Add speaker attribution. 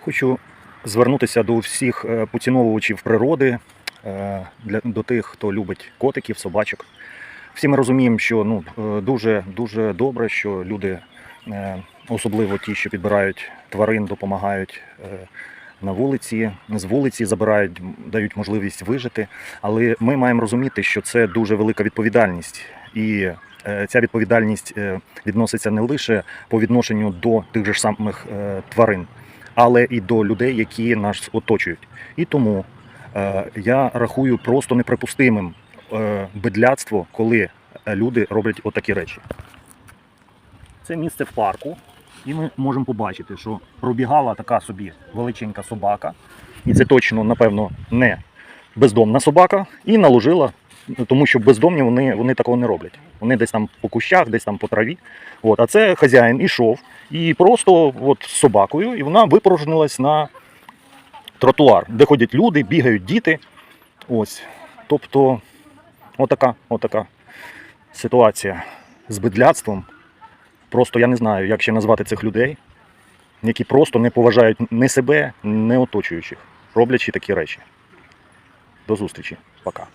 Speaker 1: Хочу звернутися до всіх е, поціновувачів природи, е, для, до тих, хто любить котиків, собачок. Всі ми розуміємо, що ну, е, дуже, дуже добре, що люди, особливо ті, що підбирають тварин, допомагають на вулиці, з вулиці забирають, дають можливість вижити. Але ми маємо розуміти, що це дуже велика відповідальність. І ця відповідальність відноситься не лише по відношенню до тих же самих тварин, але і до людей, які нас оточують. І тому е, я рахую просто неприпустимим е, бедляцтво, коли е, люди роблять отакі речі. Це місце в парку, і ми можемо побачити, що пробігала така собі величенька собака, і це точно, напевно, не бездомна собака, і наложила, тому що бездомні вони, вони такого не роблять. Вони десь там по кущах, десь там по траві. От, а це хазяїн ішов і просто от, з собакою, і вона випорожнилась на тротуар, де ходять люди, бігають діти. Ось. Тобто, отака, отака ситуація з бедляцтвом. Просто я не знаю, як ще назвати цих людей, які просто не поважають ні себе, ні оточуючих, роблячи такі речі. До зустрічі. Пока.